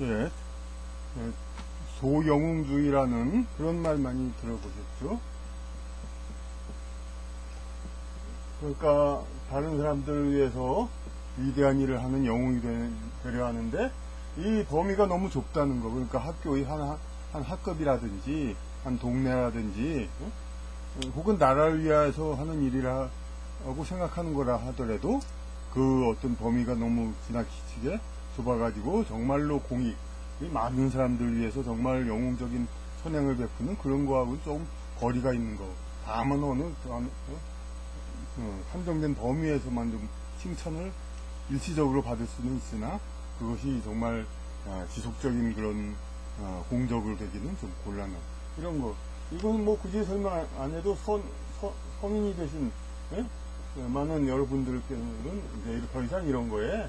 예, 예, 소영웅주의라는 그런 말 많이 들어보셨죠? 그러니까 다른 사람들을 위해서 위대한 일을 하는 영웅이 되- 되려 하는데 이 범위가 너무 좁다는 거. 그러니까 학교의 한, 한 학급이라든지 한 동네라든지 혹은 나라를 위해서 하는 일이라고 생각하는 거라 하더라도 그 어떤 범위가 너무 지나치게 좁아가지고 정말로 공익, 이 많은 사람들 위해서 정말 영웅적인 선행을 베푸는 그런 거하고는 좀 거리가 있는 거. 다만 어느 어, 어, 한정된 범위에서만 좀 칭찬을 일시적으로 받을 수는 있으나 그것이 정말 아, 지속적인 그런 아, 공적으로 되기는 좀 곤란한 이런 거. 이건 뭐 굳이 설명 안- 안 해도 선, 서- 성인이 되신 예? 그 많은 여러분들께는 이제 더 이상 이런 거에 예,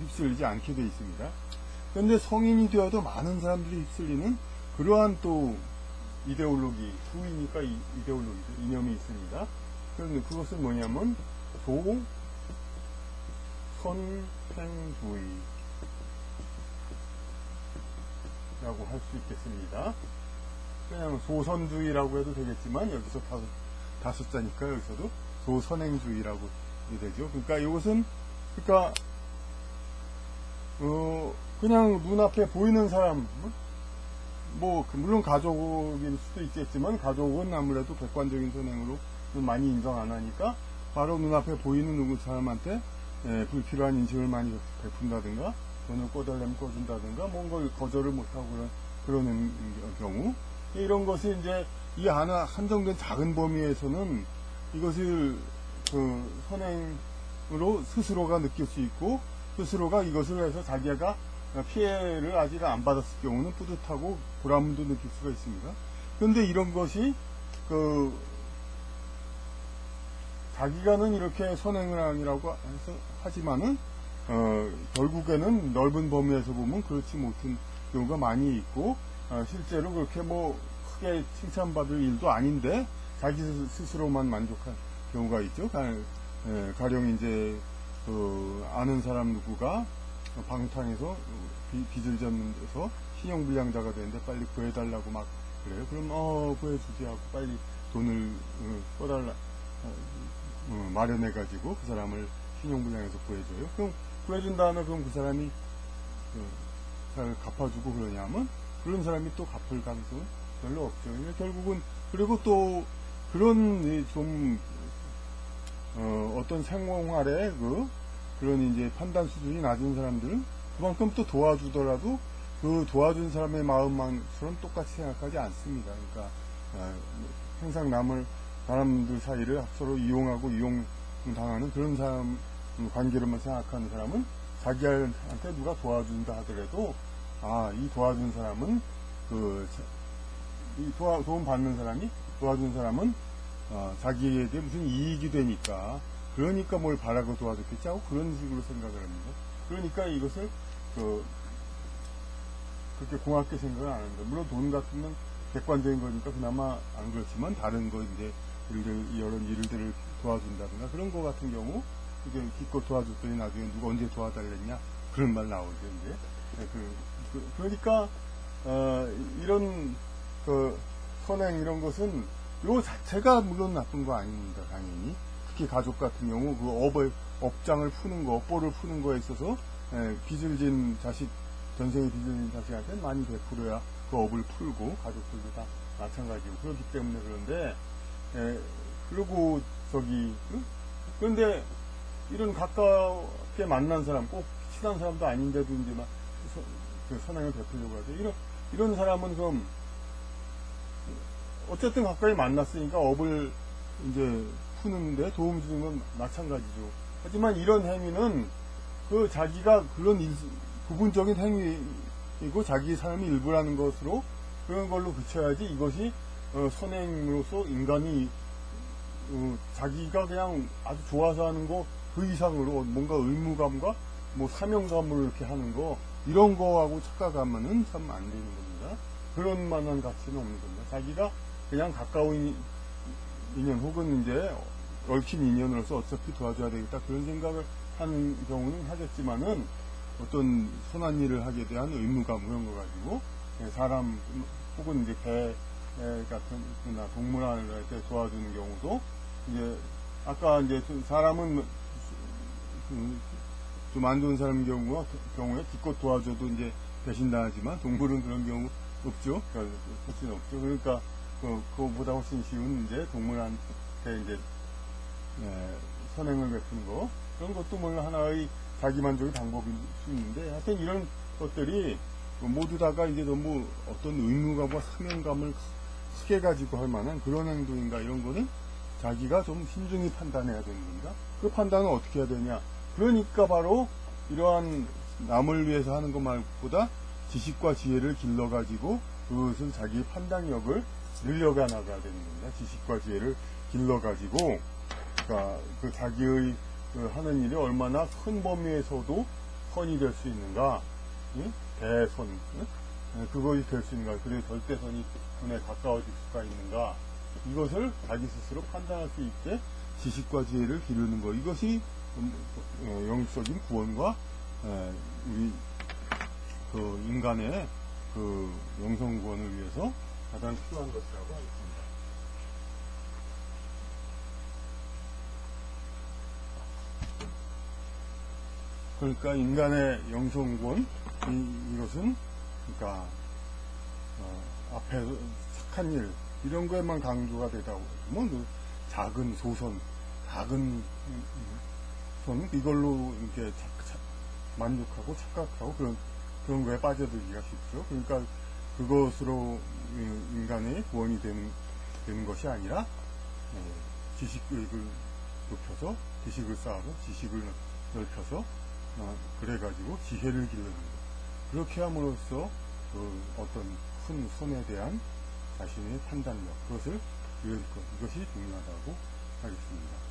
휩쓸리지 않게 돼 있습니다. 그런데 성인이 되어도 많은 사람들이 휩쓸리는 그러한 또 이데올로기, 후이니까 이, 이데올로기죠. 이념이 있습니다. 그런데 그것은 뭐냐면 소, 선행주의 라고 할 수 있겠습니다. 그냥 소선주의라고 해도 되겠지만 여기서 다섯, 다섯 자니까 여기서도 소선행주의라고 되죠. 그러니까 이것은 그러니까 어 그냥 눈앞에 보이는 사람 뭐그 물론 가족일 수도 있겠지만 가족은 아무래도 객관적인 선행으로 많이 인정 안 하니까 바로 눈앞에 보이는 누구 사람한테 예, 불필요한 인식을 많이 베푼다든가 돈을 꺼달라면 꺼준다든가 뭔가 거절을 못하고 그러는 경우. 이런 것이 이제 이 하나 한정된 작은 범위에서는 이것을 그 선행으로 스스로가 느낄 수 있고 스스로가 이것을 해서 자기가 피해를 아직 안 받았을 경우는 뿌듯하고 보람도 느낄 수가 있습니다. 그런데 이런 것이 그 자기가는 이렇게 해서 하지만은 어, 결국에는 넓은 범위에서 보면 그렇지 못한 경우가 많이 있고 어, 실제로 그렇게 뭐 크게 칭찬받을 일도 아닌데 자기 스- 스스로만 만족한 경우가 있죠. 가령 이제 그 아는 사람 누구가 방탕해서 비- 빚을 졌는 데서 신용불량자가 되는데 빨리 구해달라고 막 그래요. 그럼 어 구해주지 하고 빨리 돈을 어, 써달라 어, 어, 마련해 가지고 그 사람을 신용불량에서 구해줘요. 그럼 구해준 다음에 그럼 그 사람이 그, 잘 갚아주고 그러냐면 그런 사람이 또 갚을 가능성은 별로 없죠. 그러니까 결국은 그리고 또 그런 이좀 어, 어떤 생활에 그 그런 이제 판단 수준이 낮은 사람들은 그만큼 또 도와주더라도 그 도와준 사람의 마음만처럼 똑같이 생각하지 않습니다. 그러니까 아, 항상 남을 사람들 사이를 서로 이용하고 이용당하는 그런 사람 관계로만 생각하는 사람은 자기한테 누가 도와준다 하더라도 아 이 도와준 사람은 그 이 도움 받는 사람이 도와준 사람은 어, 자기에게 무슨 이익이 되니까 그러니까 뭘 바라고 도와줬겠지 하고 그런 식으로 생각을 합니다. 그러니까 이것을 그 그렇게 공학게 생각을 안 합니다. 물론 돈 같은 건 객관적인 거니까 그나마 안 그렇지만 다른 거 이제 예를 들어 이런 일들을 도와준다든가 그런 거 같은 경우 이제 기껏 도와줬더니 나중에 누가 언제 도와달랬냐 그런 말 나오죠 이제 네, 그, 그, 러니까 어, 이런 그 선행 이런 것은 요 자체가 물론 나쁜 거 아닙니다 당연히 특히 가족 같은 경우 그 업을 업장을 푸는 거 업보를 푸는 거에 있어서 예, 빚을 진 자식 전생에 빚을 진 자식한테 많이 베풀어야 그 업을 풀고 가족들도 다 마찬가지고 그렇기 때문에 그런데 예, 그리고 저기 응? 그런데 이런 가깝게 만난 사람 꼭 친한 사람도 아닌데도 이제 막 서- 그 선행을 베풀려고 하죠 이런 이런 사람은 그럼 어쨌든 가까이 만났으니까 업을 이제 푸는데 도움 주는 건 마찬가지죠. 하지만 이런 행위는 그 자기가 그런 일, 부분적인 행위이고 자기 삶의 일부라는 것으로 그런 걸로 그쳐야지 이것이 어, 선행으로서 인간이 어, 자기가 그냥 아주 좋아서 하는 거 그 이상으로 뭔가 의무감과 뭐 사명감으로 이렇게 하는 거 이런 거하고 착각하면은 참 안 되는 겁니다. 그런 만한 가치는 없는 겁니다. 자기가 그냥 가까운 인연 혹은 이제 얽힌 인연으로서 어차피 도와줘야 되겠다 그런 생각을 하는 경우는 하겠지만은 어떤 선한 일을 하게 대한 의무감 그런 거 가지고 예, 사람 혹은 이제 개 에, 같은 나 동물원을 할때 도와주는 경우도 이제 아까 이제 좀 사람은 음, 좀안 좋은 사람 경우가 경우에 기껏 도와줘도 이제 배신당하지만 동물은 그런 경우 없죠. 그러니까 훨씬 없죠. 그러니까 그, 그거보다 훨씬 쉬운 이제 동물한테 이제 예, 선행을 베푸는 거 그런 것도 뭐 하나의 자기만족의 방법일 수 있는데 하여튼 이런 것들이 모두 다가 이제 너무 어떤 의무감과 사명감을 크게 가지고 할 만한 그런 행동인가 이런 거는 자기가 좀 신중히 판단해야 되는 겁니다. 그 판단은 어떻게 해야 되냐? 그러니까 바로 이러한 남을 위해서 하는 것 말보다 지식과 지혜를 길러가지고 그것을 자기의 판단력을 늘려가 나가야 되는 겁니다. 지식과 지혜를 길러가지고 그러니까 그 자기의 그 하는 일이 얼마나 큰 범위에서도 선이 될 수 있는가, 응? 대선, 응? 예, 그것이 될 수 있는가, 그리고 절대선이 눈에 가까워질 수가 있는가, 이것을 자기 스스로 판단할 수 있게 지식과 지혜를 기르는 것, 이것이 음, 어, 영적인 구원과 에, 우리 그 인간의 그 영성 구원을 위해서 가장 필요한 것이라고 하겠습니다. 그러니까 인간의 영성권 이, 이것은 그러니까 어, 앞에 착한 일 이런 거에만 강조가 되다 보면 그 작은 소선 작은 음, 음, 손 이걸로 이렇게 착- 착- 만족하고 착각하고 그런 그런 거에 빠져들기가 쉽죠. 그러니까 그것으로 이- 인간의 구원이 되는 되는 것이 아니라 예, 지식을 높여서 지식을 쌓아서 지식을 넓혀서 어, 그래가지고 지혜를 기르는 것. 그렇게 함으로써 그 어떤 큰 손에 대한 자신의 판단력, 그것을 이것이 중요하다고 하겠습니다.